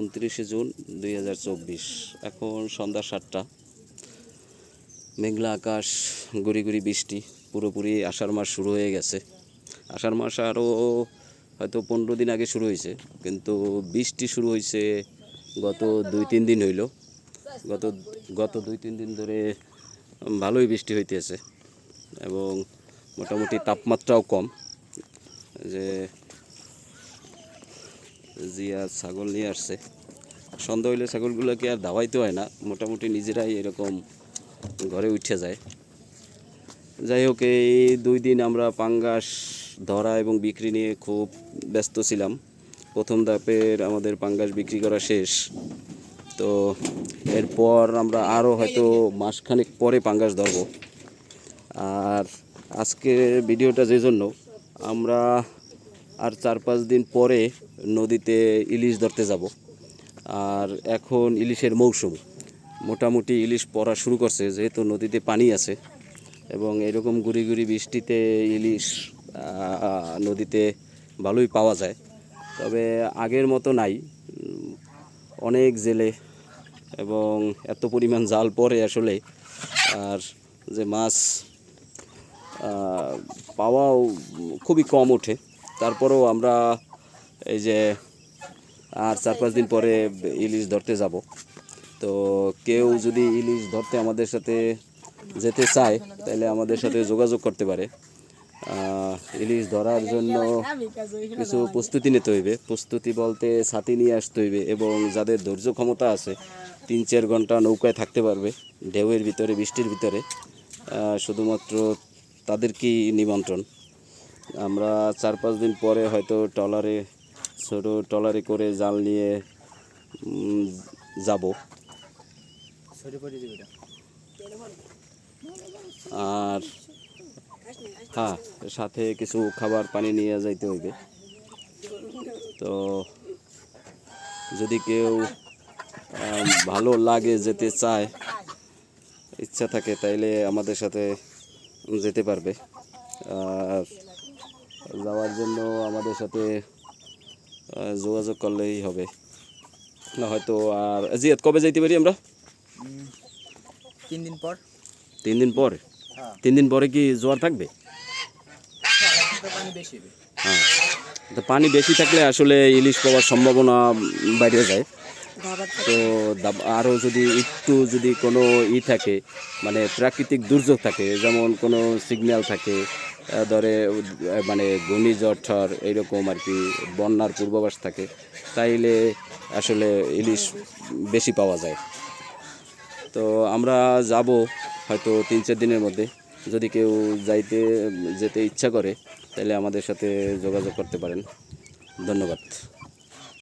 উনত্রিশে জুন দুই হাজার চব্বিশ। এখন সন্ধ্যা সাতটা। মেঘলা আকাশ, গুড়ি গুড়ি বৃষ্টি, পুরোপুরি আষাঢ় মাস শুরু হয়ে গেছে। আষাঢ় মাস আরও হয়তো পনেরো দিন আগে শুরু হয়েছে, কিন্তু বৃষ্টি শুরু হয়েছে গত দুই তিন দিন হইল। গত গত দুই তিন দিন ধরে ভালোই বৃষ্টি হইতেছে এবং মোটামুটি তাপমাত্রাও কম। যে জিয়া ছাগল নিয়ে আসছে। সন্ধ্যা হইলে ছাগলগুলোকে আর দাওয়াইতে হয় না। মোটামুটি নিজেরাই এরকম ঘরে উঠে যায়। যাই হোক, এই দুই দিন আমরা পাঙ্গাস, ধরা এবং বিক্রি নিয়ে খুব ব্যস্ত ছিলাম। প্রথম ধাপের আমাদের পাঙ্গাস বিক্রি করা শেষ। তো এরপর আমরা আরও হয়তো মাসখানেক পরে পাঙ্গাস ধরবো। আর আজকের ভিডিওটা যে জন্য, আমরা আর চার পাঁচ দিন পরে নদীতে ইলিশ ধরতে যাব। আর এখন ইলিশের মৌসুম। মোটামুটি ইলিশ পড়া শুরু করছে, যেহেতু নদীতে পানি আছে এবং এরকম গুড়ি গুড়ি বৃষ্টিতে ইলিশ নদীতে ভালোই পাওয়া যায়। তবে আগের মতো নাই। অনেক জেলে এবং এত পরিমাণ জাল পরে আসলে। আর যে মাছ পাওয়াও খুবই কম ওঠে। তারপরেও আমরা এই যে আর চার পাঁচ দিন পরে ইলিশ ধরতে যাব। তো কেউ যদি ইলিশ ধরতে আমাদের সাথে যেতে চায়, তাহলে আমাদের সাথে যোগাযোগ করতে পারে। ইলিশ ধরার জন্য কিছু প্রস্তুতি নিতে হইবে। প্রস্তুতি বলতে ছাতি নিয়ে আসতে হইবে এবং যাদের ধৈর্য ক্ষমতা আছে, তিন চার ঘণ্টা নৌকায় থাকতে পারবে, ঢেউয়ের ভিতরে, বৃষ্টির ভিতরে। শুধুমাত্র তাদের তাদেরকেই নিমন্ত্রণ। আমরা চার পাঁচ দিন পরে হয়তো ট্রলারে ছোটো ট্রলারে করে জাল নিয়ে যাব। আর হ্যাঁ সাথে কিছু খাবার পানি নিয়ে যাইতে হইবে। তো যদি কেউ ভালো লাগে যেতে চায় ইচ্ছা থাকে তাইলে আমাদের সাথে যেতে পারবে। আর যাওয়ার জন্য আমাদের সাথে যোগাযোগ করলেই হবে। না হয়তো আর জিয়াদ কবে যাইতে পারি আমরা? তিন দিন পর। তিন দিন পর? হ্যাঁ। তিন দিন পরে কি জোয়ার থাকবে? হবে। হ্যাঁ। তো পানি বেশি থাকলে আসলে ইলিশ পাওয়ার সম্ভাবনা বাইরে যায়। তো আরও যদি একটু যদি কোনো ই থাকে মানে প্রাকৃতিক দুর্যোগ থাকে যেমন কোনো সিগন্যাল থাকে ধরে মানে ঘূর্ণিঝড়, ঝড় এইরকম আর কি বন্যার পূর্বাভাস থাকে, তাইলে আসলে ইলিশ বেশি পাওয়া যায়। তো আমরা যাব হয়তো তিন চার দিনের মধ্যে, যদি কেউ যাইতে, যেতে ইচ্ছা করে তাহলে আমাদের সাথে যোগাযোগ করতে পারেন। ধন্যবাদ।